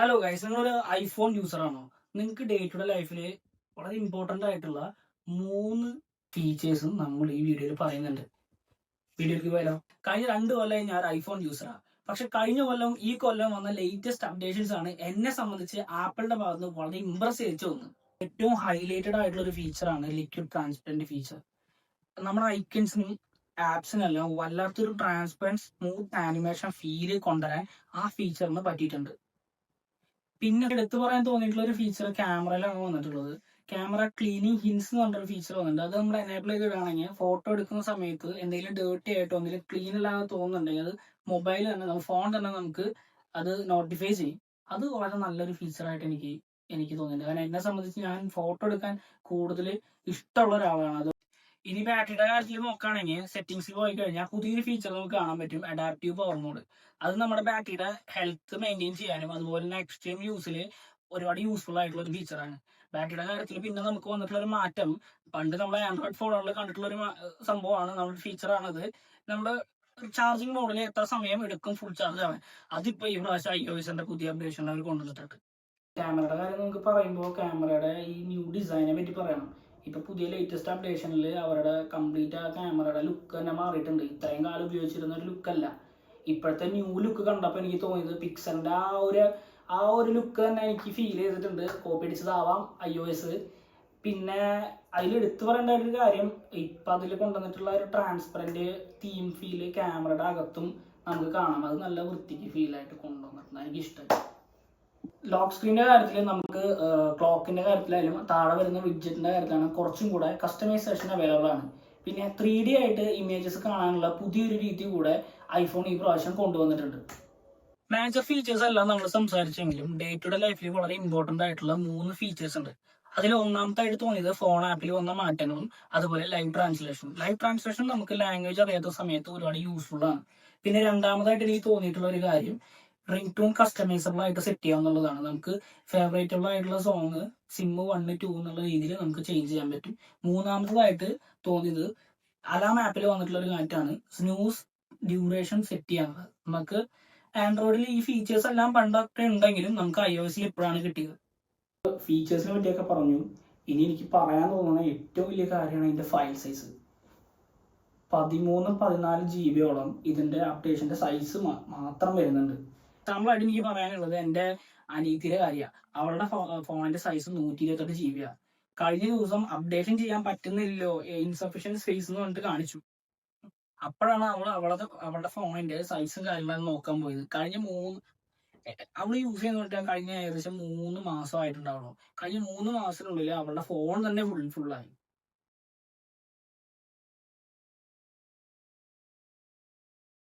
Hello guys നിങ്ങളൊരു iPhone user ആണോ? നിങ്ങൾക്ക് ഡേ ടു ഡേ ലൈഫിൽ വളരെ ഇമ്പോർട്ടന്റ് ആയിട്ടുള്ള മൂന്ന് ഫീച്ചേഴ്സും നമ്മൾ ഈ വീഡിയോയിൽ പറയുന്നുണ്ട്. വീഡിയോയ്ക്ക് പോയാലോ? കഴിഞ്ഞ രണ്ട് കൊല്ലമായി ഞാൻ ഐഫോൺ യൂസറാണ് പക്ഷെ കഴിഞ്ഞ കൊല്ലം ഈ കൊല്ലം വന്ന ലേറ്റസ്റ്റ് അപ്ഡേഷൻസ് ആണ് എന്നെ സംബന്ധിച്ച് ആപ്പിളിന്റെ ഭാഗത്ത് വളരെ ഇമ്പ്രസ് ചെയ്യിച്ചു തോന്നുന്നു ഏറ്റവും ഹൈലൈറ്റഡ് ആയിട്ടുള്ള ഒരു ഫീച്ചറാണ് ലിക്വിഡ് ട്രാൻസ്പെറന്റ് ഫീച്ചർ നമ്മുടെ ഐക്കൻസിനും ആപ്സിനെല്ലാം വല്ലാത്തൊരു ട്രാൻസ്പെറന്റ് സ്മൂത്ത് ആനിമേഷൻ ഫീൽ കൊണ്ടുവരാൻ ആ ഫീച്ചറിന് പറ്റിയിട്ടുണ്ട്. പിന്നെ എടുത്തു പറയാൻ തോന്നിയിട്ടുള്ള ഒരു ഫീച്ചർ ക്യാമറയിലാണ് വന്നിട്ടുള്ളത്. ക്യാമറ ക്ലീനിങ് ഹിൻസ് എന്ന് പറഞ്ഞൊരു ഫീച്ചർ വന്നിട്ടുണ്ട്. അത് നമ്മൾ എനേബിൾ ചെയ്തിടുകയാണെങ്കിൽ ഫോട്ടോ എടുക്കുന്ന സമയത്ത് എന്തെങ്കിലും ഡേർട്ടി ആയിട്ടോ എന്തെങ്കിലും ക്ലീൻ അല്ലാതെ തോന്നുന്നുണ്ടെങ്കിൽ അത് മൊബൈൽ തന്നെ ഫോൺ തന്നെ നമുക്ക് അത് നോട്ടിഫൈ ചെയ്യും. അത് വളരെ നല്ലൊരു ഫീച്ചറായിട്ട് എനിക്ക് എനിക്ക് തോന്നിയിട്ടുണ്ട്. കാരണം എന്നെ സംബന്ധിച്ച് ഞാൻ ഫോട്ടോ എടുക്കാൻ കൂടുതൽ ഇഷ്ടമുള്ള ഒരാളാണ്. അത് ഇനി ബാറ്ററിയുടെ കാര്യത്തിൽ നോക്കുകയാണെങ്കിൽ സെറ്റിംഗ്സിൽ പോയി കഴിഞ്ഞാൽ പുതിയൊരു ഫീച്ചർ നമുക്ക് കാണാൻ പറ്റും അഡാപ്റ്റീവ് പവർ മോഡ് അത് നമ്മുടെ ബാറ്ററിയുടെ ഹെൽത്ത് മെയിന്റെയിൻ ചെയ്യാനും അതുപോലെ തന്നെ എക്സ്ട്രീം യൂസിൽ ഒരുപാട് യൂസ്ഫുൾ ആയിട്ടുള്ള ഒരു ഫീച്ചറാണ് ബാറ്ററിയുടെ കാര്യത്തിൽ പിന്നെ നമുക്ക് വന്നിട്ടുള്ള ഒരു മാറ്റം പണ്ട് നമ്മുടെ ആൻഡ്രോയിഡ് ഫോണുകളിൽ കണ്ടിട്ടുള്ള ഒരു സംഭവമാണ് നമ്മുടെ ഫീച്ചറാണത് നമ്മുടെ ചാർജിങ് മോഡിൽ എത്ര സമയം എടുക്കും ഫുൾ ചാർജ് ആവാൻ. അതിപ്പോ ഈ പ്രാവശ്യം ഐ ഒ എസിന്റെ പുതിയ അപ്ഡേഷൻ അവർ കൊണ്ടുവന്നിട്ടുണ്ട്. ക്യാമറയുടെ കാര്യം നമുക്ക് പറയുമ്പോൾ ക്യാമറയുടെ ഈ ന്യൂ ഡിസൈനെ പറ്റി പറയണം. ഇപ്പൊ പുതിയ ലേറ്റസ്റ്റ് അപ്ഡേഷനിൽ അവരുടെ കംപ്ലീറ്റ് ആ ക്യാമറയുടെ ലുക്ക് തന്നെ മാറിയിട്ടുണ്ട്. ഇത്രയും കാലം ഉപയോഗിച്ചിരുന്ന ഒരു ലുക്കല്ല ഇപ്പോഴത്തെ ന്യൂ ലുക്ക് കണ്ടപ്പോൾ എനിക്ക് തോന്നിയത് പിക്സലിന്റെ ആ ഒരു ആ ഒരു ലുക്ക് തന്നെ എനിക്ക് ഫീൽ ചെയ്തിട്ടുണ്ട്. കോപ്പി അടിച്ചതാവാം ഐ ഒ എസ് പിന്നെ അതിൽ എടുത്തു പറയേണ്ട ഒരു കാര്യം ഇപ്പം അതിൽ കൊണ്ടുവന്നിട്ടുള്ള ഒരു ട്രാൻസ്പെറന്റ് തീം ഫീൽ ക്യാമറയുടെ അകത്തും നമുക്ക് കാണാം. അത് നല്ല വൃത്തിക്ക് ഫീലായിട്ട് കൊണ്ടുവന്നിട്ടുണ്ട്. എനിക്ക് ഇഷ്ടമായി ലോക്ക് സ്ക്രീനിന്റെ കാര്യത്തിൽ നമുക്ക് ക്ലോക്കിന്റെ കാര്യത്തിലായാലും താഴെ വരുന്ന വിഡ്ജറ്റിന്റെ കാര്യത്തിലാണ് കുറച്ചും കൂടെ കസ്റ്റമൈസേഷൻ അവൈലബിൾ ആണ്. പിന്നെ ത്രീ ഡി ആയിട്ട് ഇമേജസ് കാണാനുള്ള പുതിയൊരു രീതി കൂടെ ഐഫോൺ ഈ പ്രാവശ്യം കൊണ്ടുവന്നിട്ടുണ്ട്. മേജർ ഫീച്ചേഴ്സ് എല്ലാം നമ്മൾ സംസാരിച്ചെങ്കിലും ഡേ ടു ഡേ ലൈഫിൽ വളരെ ഇമ്പോർട്ടന്റ് ആയിട്ടുള്ള മൂന്ന് ഫീച്ചേഴ്സ് ഉണ്ട്. അതിൽ ഒന്നാമത്തായിട്ട് തോന്നിയത് ഫോൺ ആപ്പിൽ വന്ന മാറ്റങ്ങളും അതുപോലെ ലൈവ് ട്രാൻസ്ലേഷൻ ലൈവ് ട്രാൻസ്ലേഷൻ നമുക്ക് ലാംഗ്വേജ് അറിയാത്ത സമയത്ത് ഒരുപാട് യൂസ്ഫുൾ ആണ്. പിന്നെ രണ്ടാമതായിട്ട് എനിക്ക് തോന്നിയിട്ടുള്ള ഒരു കാര്യം റിംഗ് ടൂൺ കസ്റ്റമൈസബിൾ ആയിട്ട് സെറ്റ് ചെയ്യാന്നുള്ളതാണ് നമുക്ക് ഫേവറേറ്റബിൾ ആയിട്ടുള്ള സോങ് സിം വണ് ടു എന്നുള്ള രീതിയിൽ നമുക്ക് ചേഞ്ച് ചെയ്യാൻ പറ്റും. മൂന്നാമതായിട്ട് തോന്നിയത് അലാം ആപ്പിൽ വന്നിട്ടുള്ള ഒരു കാര്യമാണ് സ്നൂസ് ഡ്യൂറേഷൻ സെറ്റ് ചെയ്യാനുള്ളത് നമുക്ക് ആൻഡ്രോയിഡിൽ ഈ ഫീച്ചേഴ്സ് എല്ലാം പണ്ടൊക്കെ ഉണ്ടെങ്കിലും നമുക്ക് ഐ ഒ എസിൽ ഇപ്പോഴാണ് കിട്ടിയത്. ഫീച്ചേഴ്സിനെ പറ്റിയൊക്കെ പറഞ്ഞു. ഇനി എനിക്ക് പറയാൻ തോന്നുന്ന ഏറ്റവും വലിയ കാര്യമാണ് ഇതിന്റെ ഫയൽ സൈസ് പതിമൂന്ന് പതിനാല് ജി ബിയോളം ഇതിന്റെ അപ്ഡേഷന്റെ സൈസ് മാത്രം വരുന്നുണ്ട്. നമ്മളായിട്ട് എനിക്ക് പറയാനുള്ളത് എന്റെ അനീതിയുടെ കാര്യമാണ് അവളുടെ ഫോണിന്റെ സൈസ് നൂറ്റി ഇരുപത്തെട്ട് ജി ബിയാണ് കഴിഞ്ഞ ദിവസം അപ്ഡേഷൻ ചെയ്യാൻ പറ്റുന്നില്ലോ ഇൻസഫിഷ്യന്റ് സ്പേസ് എന്ന് പറഞ്ഞിട്ട് കാണിച്ചു. അപ്പോഴാണ് അവൾ അവളുടെ അവളുടെ ഫോണിന്റെ സൈസും കാര്യങ്ങളും നോക്കാൻ പോയത്. കഴിഞ്ഞ മൂന്ന് അവൾ യൂസ് ചെയ്യുന്ന കഴിഞ്ഞ ഏകദേശം മൂന്ന് മാസമായിട്ടുണ്ടാവുള്ളൂ. കഴിഞ്ഞ മൂന്ന് മാസത്തിനുള്ളിൽ അവളുടെ ഫോൺ തന്നെ ഫുൾ ഫുള്ളായി